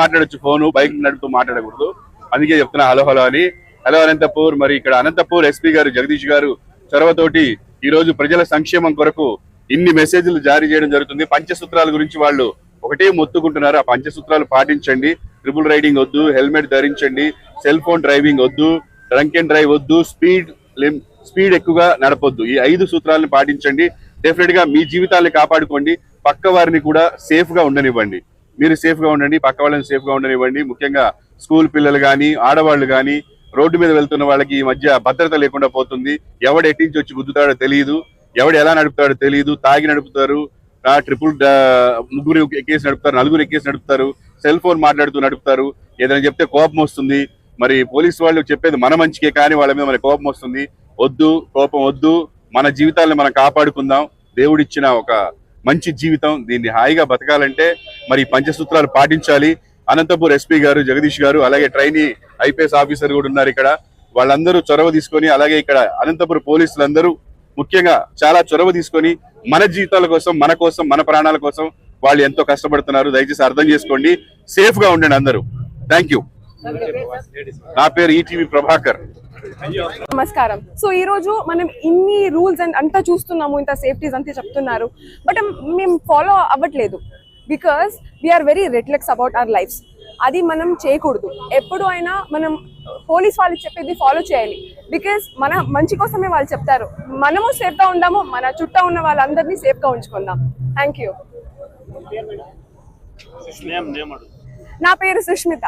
మాట్లాడొచ్చు phone bike నడుపుతూ మాట్లాడకూడదు. అందుకే చెప్తున్నా హలో హలో అని. హలో అనంతపూర్. మరి ఇక్కడ అనంతపూర్ ఎస్పీ గారు జగదీష్ గారు చొరవతోటి ఈ రోజు ప్రజల సంక్షేమం కొరకు ఇన్ని మెసేజ్లు జారీ చేయడం జరుగుతుంది. పంచసూత్రాల గురించి వాళ్ళు ఒకటే మొత్తుకుంటున్నారు. ఆ పంచసూత్రాలు పాటించండి. ట్రిపుల్ రైడింగ్ వద్దు హెల్మెట్ ధరించండి సెల్ ఫోన్ డ్రైవింగ్ వద్దు డ్రంక్ అండ్ డ్రైవ్ వద్దు స్పీడ్ స్పీడ్ ఎక్కువగా నడపొద్దు. ఈ ఐదు సూత్రాలను పాటించండి. డెఫినెట్గా మీ జీవితాన్ని కాపాడుకోండి. పక్క వారిని కూడా సేఫ్గా ఉండనివ్వండి. మీరు సేఫ్గా ఉండండి పక్క వాళ్ళని సేఫ్గా ఉండనివ్వండి. ముఖ్యంగా స్కూల్ పిల్లలు కానీ ఆడవాళ్ళు కానీ రోడ్డు మీద వెళ్తున్న వాళ్ళకి ఈ మధ్య భద్రత లేకుండా పోతుంది. ఎవడు ఎట్టించి వచ్చి గుద్దుతాడో తెలియదు ఎవడు ఎలా నడుపుతాడో తెలియదు తాగి నడుపుతారు. ఆ ట్రిపుల్ ముగ్గురు ఎక్కేసి నడుపుతారు నలుగురు ఎక్కేసి నడుపుతారు. సెల్ ఫోన్ మాట్లాడుతూ నడుపుతారు. ఏదైనా చెప్తే కోపం వస్తుంది. మరి పోలీసు వాళ్ళు చెప్పేది మన మంచికే కానీ వాళ్ళ మీద మన కోపం వస్తుంది. వద్దు కోపం వద్దు. మన జీవితాలను మనం కాపాడుకుందాం. దేవుడిచ్చిన ఒక మంచి జీవితం దీన్ని హాయిగా బతకాలంటే మరి పంచసూత్రాలు పాటించాలి. అనంతపూర్ ఎస్పీ గారు జగదీష్ గారు అలాగే ట్రైనీ ఐపీఎస్ ఆఫీసర్ కూడా ఉన్నారు ఇక్కడ. వాళ్ళందరూ చొరవ తీసుకొని అలాగే ఇక్కడ అనంతపురం పోలీసులందరూ ముఖ్యంగా చాలా చొరవ తీసుకొని మన జీవితాల కోసం మన కోసం మన ప్రాణాల కోసం వాళ్ళు ఎంతో కష్టపడుతున్నారు. దయచేసి అర్థం చేసుకోండి. సేఫ్గా ఉండండి అందరూ. థ్యాంక్ యూ నా పేరు ఈటీవీ ప్రభాకర్. నమస్కారం. సో ఈ రోజు మనం ఇన్ని రూల్స్ అండ్ అంతా చూస్తున్నాము ఇంత సేఫ్టీస్ అంతా చెప్తున్నారు బట్ మేము ఫాలో అవ్వట్లేదు. Because we are very relax about our lifes. అది మనం చేయకూడదు. ఎప్పుడు అయినా మనం పోలీస్ వాళ్ళు చెప్పేది ఫాలో చేయాలి. బికాస్ మన మంచి కోసమే వాళ్ళు చెప్తారు. మనము సేఫ్గా ఉందాము మన చుట్టూ ఉన్న వాళ్ళందరినీ సేఫ్గా ఉంచుకుందాం. Thank you. నా పేరు సుష్మిత.